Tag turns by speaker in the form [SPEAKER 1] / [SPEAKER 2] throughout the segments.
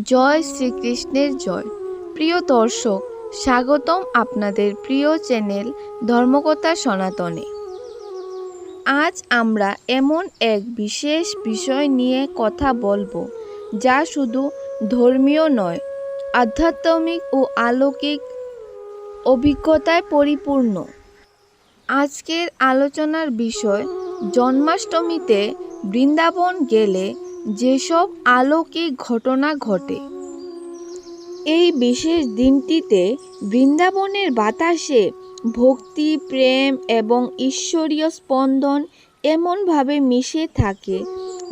[SPEAKER 1] জয় শ্রীকৃষ্ণের জয়। প্রিয় দর্শক, স্বাগতম আপনাদের প্রিয় চ্যানেল ধর্মকথা সনাতনে। আজ আমরা এমন এক বিশেষ বিষয় নিয়ে কথা বলব, যা শুধু ধর্মীয় নয়, আধ্যাত্মিক ও আলৌকিক অভিজ্ঞতায় পরিপূর্ণ। আজকের আলোচনার বিষয়, জন্মাষ্টমীতে বৃন্দাবন গেলে যেসব আলৌকিক ঘটনা ঘটে। এই বিশেষ দিনটিতে বৃন্দাবনের বাতাসে ভক্তি, প্রেম এবং ঈশ্বরীয় স্পন্দন এমনভাবে মিশে থাকে,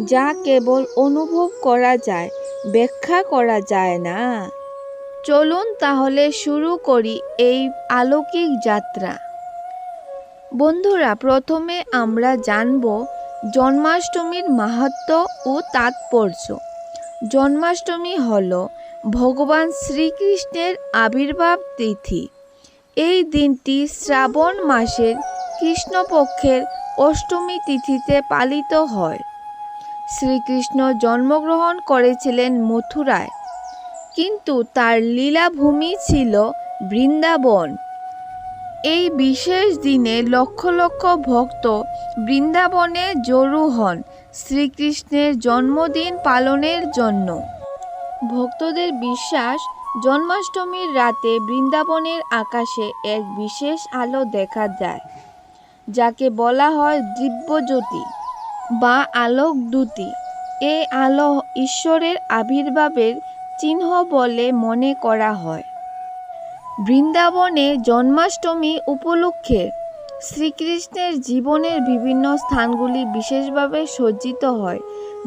[SPEAKER 1] যা কেবল অনুভব করা যায়, ব্যাখ্যা করা যায় না। চলুন তাহলে শুরু করি এই আলৌকিক যাত্রা। বন্ধুরা, প্রথমে আমরা জানব জন্মাষ্টমীর মাহাত্ম্য ও তাৎপর্য। জন্মাষ্টমী হল ভগবান শ্রীকৃষ্ণের আবির্ভাব তিথি। এই দিনটি শ্রাবণ মাসের কৃষ্ণপক্ষের অষ্টমী তিথিতে পালিত হয়। শ্রীকৃষ্ণ জন্মগ্রহণ করেছিলেন মথুরায়। কিন্তু তার লীলাভূমি ছিল বৃন্দাবন। এই বিশেষ দিনে লক্ষ লক্ষ ভক্ত বৃন্দাবনে জড়ো হন শ্রীকৃষ্ণের জন্মদিন পালনের জন্য। ভক্তদের বিশ্বাস, জন্মাষ্টমীর রাতে বৃন্দাবনের আকাশে এক বিশেষ আলো দেখা যায়, যাকে বলা হয় দিব্যজ্যোতি বা আলোক দ্যুতি এই আলো ঈশ্বরের আবির্ভাবের চিহ্ন বলে মনে করা হয়। বৃন্দাবনে জন্মাষ্টমী উপলক্ষে শ্রীকৃষ্ণের জীবনের বিভিন্ন স্থানগুলি বিশেষভাবে সজ্জিত হয়,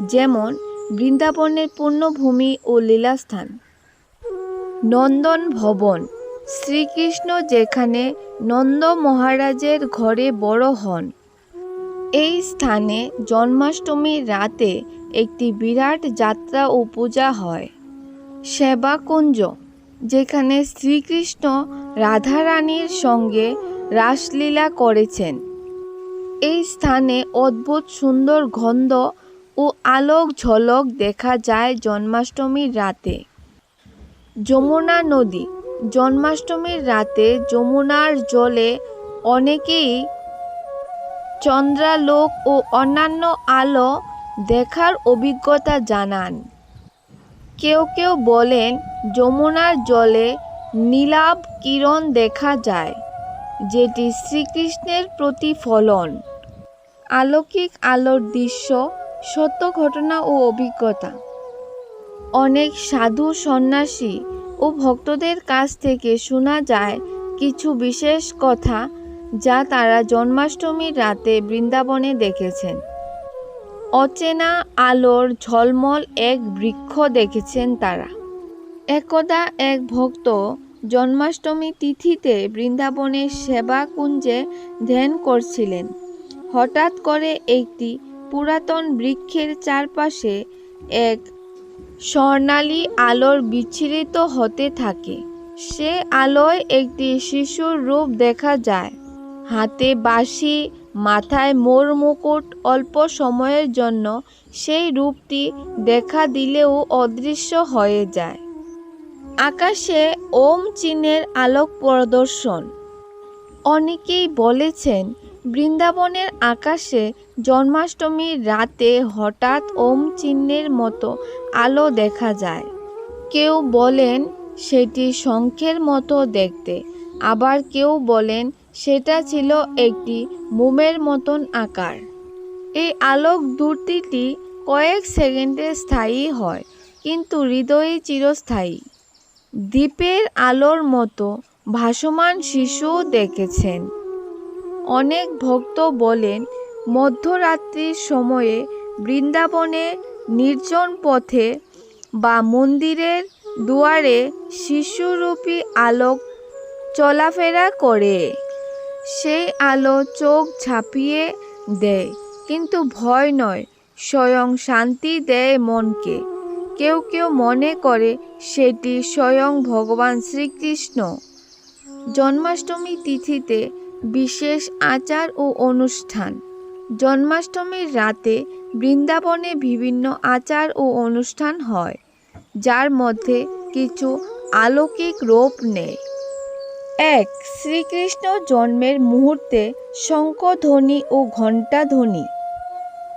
[SPEAKER 1] যেমন বৃন্দাবনের পূর্ণভূমি ও লীলাস্থান। নন্দন ভবন, শ্রীকৃষ্ণ যেখানে নন্দ মহারাজের ঘরে বড় হন। এই স্থানে জন্মাষ্টমীর রাতে একটি বিরাট যাত্রা ও পূজা হয়। সেবাকুঞ্জ যেখানে শ্রীকৃষ্ণ রাধারানীর সঙ্গে রাসলীলা করেছেন। এই স্থানে অদ্ভুত সুন্দর গন্ধ ও আলোক ঝলক দেখা যায় জন্মাষ্টমীর রাতে। যমুনা নদী। জন্মাষ্টমীর রাতে যমুনার জলে অনেকেই চন্দ্রালোক ও অন্যান্য আলো দেখার অভিজ্ঞতা জানান। কেউ কেউ বলেন, যমুনার জলে নীলাভ কিরণ দেখা যায়, যেটি শ্রীকৃষ্ণের প্রতিফলন। আলৌকিক আলোর দৃশ্য, সত্য ঘটনা ও অভিজ্ঞতা। অনেক সাধু সন্ন্যাসী ও ভক্তদের কাছ থেকে শোনা যায় কিছু বিশেষ কথা, যা তারা জন্মাষ্টমীর রাতে বৃন্দাবনে দেখেছেন। অচেনা আলোর ঝলমল এক বৃক্ষ দেখেছেন তারা। একদা এক ভক্ত জন্মাষ্টমী তিথিতে বৃন্দাবনের সেবা কুঞ্জে ধ্যান করছিলেন। হঠাৎ করে একটি পুরাতন বৃক্ষের চারপাশে এক স্বর্ণালী আলোর বিচ্ছিরিত হতে থাকে। সে আলোয় একটি শিশুর রূপ দেখা যায়। হাতে বাঁশি মাথায় মোর মুকুট অল্প সময়ের জন্য সেই রূপটি দেখা দিলেও অদৃশ্য হয়ে যায়। আকাশে ওম চিহ্নের আলোক প্রদর্শন। অনেকেই বলেছেন, বৃন্দাবনের আকাশে জন্মাষ্টমীর রাতে হঠাৎ ওম চিহ্নের মতো আলো দেখা যায়। কেউ বলেন, সেটি শঙ্খের মতো দেখতে। আবার কেউ বলেন সেটা ছিল একটি মোমের মতন আকার। এই আলোক দূরটিটি কয়েক সেকেন্ডে স্থায়ী হয়, কিন্তু হৃদয়ে চিরস্থায়ী। দ্বীপের আলোর মতো ভাসমান শিশুও দেখেছেন। অনেক ভক্ত বলেন, মধ্যরাত্রির সময়ে বৃন্দাবনে নির্জন পথে বা মন্দিরের দুয়ারে শিশুরূপী আলোক চলাফেরা করে। সেই আলো চোখ ঝাঁপিয়ে দেয়। কিন্তু ভয় নয়, স্বয়ং শান্তি দেয় মনকে। কেউ কেউ মনে করে সেটি স্বয়ং ভগবান শ্রীকৃষ্ণ। জন্মাষ্টমী তিথিতে বিশেষ আচার ও অনুষ্ঠান। জন্মাষ্টমীর রাতে বৃন্দাবনে বিভিন্ন আচার ও অনুষ্ঠান হয়, যার মধ্যে কিছু আলৌকিক রূপ নেয়। এক, শ্রীকৃষ্ণ জন্মের মুহূর্তে শঙ্খধ্বনি ও ঘণ্টাধ্বনি।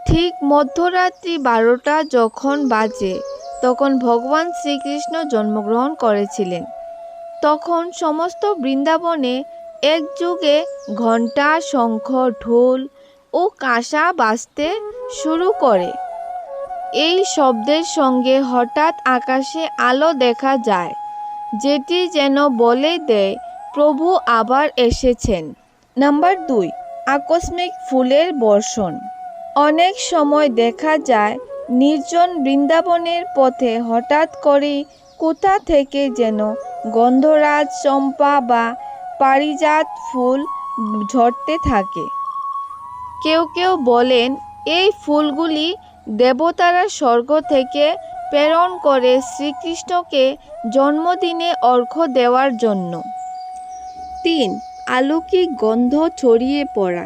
[SPEAKER 1] ঠিক মধ্যরাত্রি বারোটা যখন বাজে, তখন ভগবান শ্রীকৃষ্ণ জন্মগ্রহণ করেছিলেন। তখন সমস্ত বৃন্দাবনে একযুগে ঘণ্টা, শঙ্খ, ঢোল ও কাঁসা বাজতে শুরু করে। এই শব্দের সঙ্গে হঠাৎ আকাশে আলো দেখা যায়, যেটি যেন বলে দেয় প্রভু আবার এসেছেন। নাম্বার দুই, আকস্মিক ফুলের বর্ষণ। অনেক সময় দেখা যায়, নির্জন বৃন্দাবনের পথে হঠাৎ করেই কোথা থেকে যেন গন্ধরাজ চম্পা বা পারিজাত ফুল ঝরতে থাকে। কেউ কেউ বলেন, এই ফুলগুলি দেবতারা স্বর্গ থেকে প্রেরণ করে শ্রীকৃষ্ণকে জন্মদিনে অর্ঘ্য দেওয়ার জন্য। তিন আলৌকিক গন্ধ ছড়িয়ে পড়া।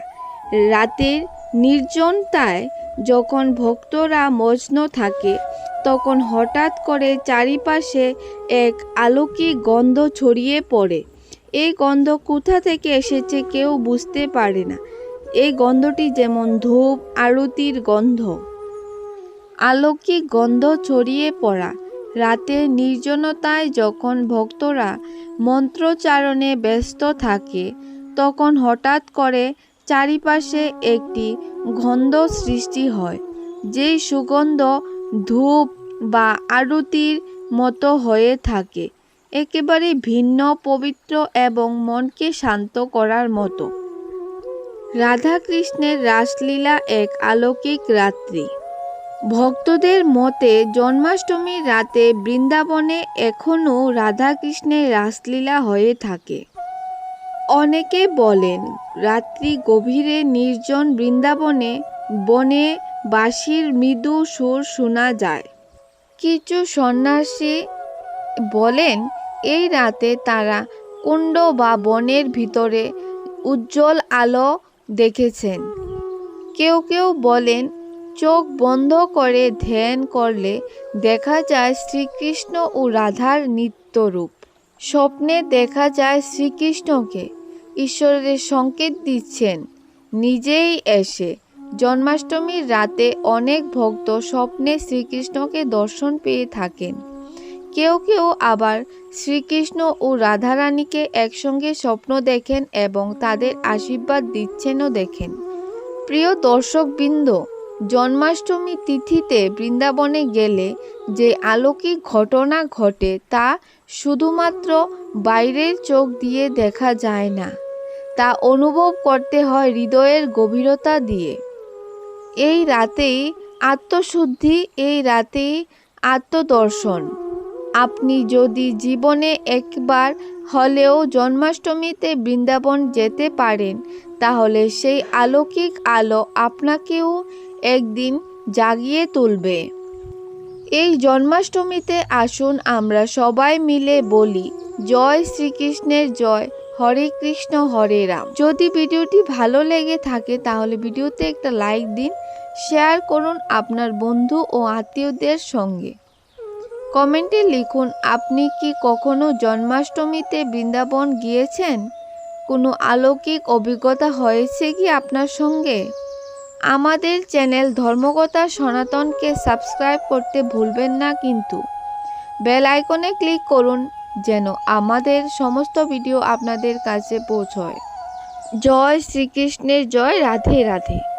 [SPEAKER 1] রাতের নির্জনতায় যখন ভক্তরা মগ্ন থাকে, তখন হঠাৎ করে চারিপাশে এক আলৌকিক গন্ধ ছড়িয়ে পড়ে। এই গন্ধ কোথা থেকে এসেছে কেউ বুঝতে পারে না। এই গন্ধটি যেমন ধূপ, আরতির গন্ধ। আলৌকিক গন্ধ ছড়িয়ে পড়া। রাতের নির্জনতায় যখন ভক্তরা মন্ত্রচারণে ব্যস্ত থাকে, তখন হঠাৎ করে চারিপাশে একটি গন্ধ সৃষ্টি হয়, যেই সুগন্ধ ধূপ বা আরতির মতো হয়ে থাকে, একেবারে ভিন্ন, পবিত্র এবং মনকে শান্ত করার মতো। রাধাকৃষ্ণের রাসলীলা এক আলৌকিক রাত্রি। ভক্তদের মতে জন্মাষ্টমীর রাতে বৃন্দাবনে এখনও রাধাকৃষ্ণের রাসলীলা হয়ে থাকে। অনেকে বলেন, রাত্রি গভীরে নির্জন বৃন্দাবনে বনে বাঁশির মৃদু সুর শোনা যায়। কিছু সন্ন্যাসী বলেন, এই রাতে তারা কুণ্ড বা বনের ভিতরে উজ্জ্বল আলো দেখেছেন। কেউ কেউ বলেন চোখ বন্ধ করে ধ্যান করলে দেখা যায় শ্রীকৃষ্ণ ও রাধার নিত্যরূপ। স্বপ্নে দেখা যায় শ্রীকৃষ্ণকে। ঈশ্বরের সংকেত দিচ্ছেন, নিজেই এসে। জন্মাষ্টমীর রাতে অনেক ভক্ত স্বপ্নে শ্রীকৃষ্ণকে দর্শন পেয়ে থাকেন। কেউ কেউ আবার শ্রীকৃষ্ণ ও রাধারানীকে একসঙ্গে স্বপ্ন দেখেন এবং তাদের আশীর্বাদ দিচ্ছেনও দেখেন। প্রিয় দর্শকবৃন্দ জন্মাষ্টমী তিথিতে বৃন্দাবনে গেলে যে আলৌকিক ঘটনা ঘটে তা শুধুমাত্র বাইরের চোখ দিয়ে দেখা যায় না, তা অনুভব করতে হয় হৃদয়ের গভীরতা দিয়ে। এই রাতেই আত্মশুদ্ধি, এই রাতেই আত্মদর্শন। আপনি যদি জীবনে একবার হলেও জন্মাষ্টমীতে বৃন্দাবন যেতে পারেন, তাহলে সেই আলৌকিক আলো আপনাকেও একদিন জাগিয়ে তুলবে। এই জন্মাষ্টমীতে আসুন আমরা সবাই মিলে বলি, জয় শ্রীকৃষ্ণের জয়, হরে কৃষ্ণ, হরে রাম। যদি ভিডিওটি ভালো লেগে থাকে তাহলে ভিডিওতে একটা লাইক দিন, শেয়ার করুন আপনার বন্ধু ও আত্মীয়দের সঙ্গে। কমেন্টে লিখুন, আপনি কি কখনো জন্মাষ্টমীতে বৃন্দাবন গিয়েছেন? কোনো আলৌকিক অভিজ্ঞতা হয়েছে কি আপনার সঙ্গে? আমাদের চ্যানেল ধর্মকথা সনাতনকে সাবস্ক্রাইব করতে ভুলবেন না কিন্তু। বেল আইকনে ক্লিক করুন যেন আমাদের সমস্ত ভিডিও আপনাদের কাছে পৌঁছয়। জয় শ্রীকৃষ্ণের জয়, রাধে রাধে।